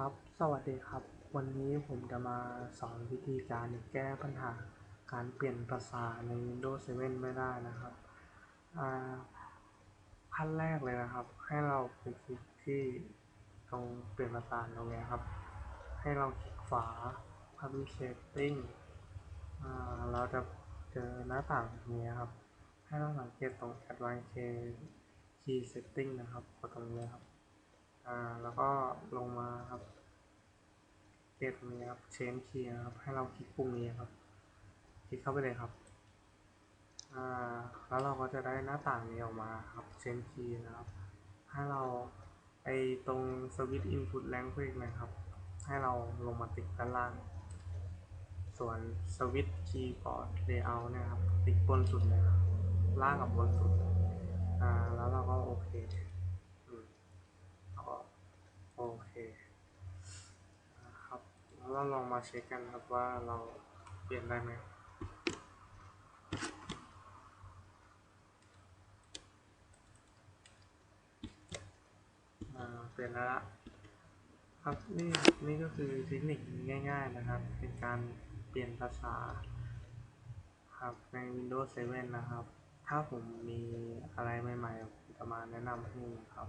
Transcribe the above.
ครับ สวัสดีครับ วันนี้ผมจะมาสอนวิธีการแก้ปัญหาการเปลี่ยนภาษาใน Windows 7 ไม่ได้นะครับอ่าขั้นแรกเลยนะครับ ให้เราไปคลิกที่ตรงเปลี่ยนภาษาตรงนี้ครับ ให้เราคลิกฝา Public Setting อ่าเราจะเจอหน้าต่างนี้ครับ ให้เราสังเกตตรง Advanced Key Setting นะครับกดตรงนี้ครับ อ่าแล้วก็ลงมาครับเกตตรงนี้ครับ change key นะครับให้เราคลิกปุ่มนี้ครับ คลิกเข้าไปเลยครับอ่าแล้วเราก็จะได้หน้าต่างนี้ออกมาครับ change key นะครับ ให้เราไอตรง switch input language นะครับ ให้เราลงมาติดด้านล่าง ส่วน switch keyboard layout เนี่ยครับ ติดบนสุดเลยครับล่างกับบนสุดอ่าแล้วเราก็โอเคอืม ก็โอเคนะครับ แล้วเราลองมาเช็คกันครับว่าเราเปลี่ยนได้ไหมเปลี่ยนแล้วครับนี่นี่ก็คือเทคนิคง่ายๆนะครับ เป็นการเปลี่ยนภาษาครับใน Windows 7 นะครับ ถ้าผมมีอะไรใหม่ๆผมจะมาแนะนำให้นะครับ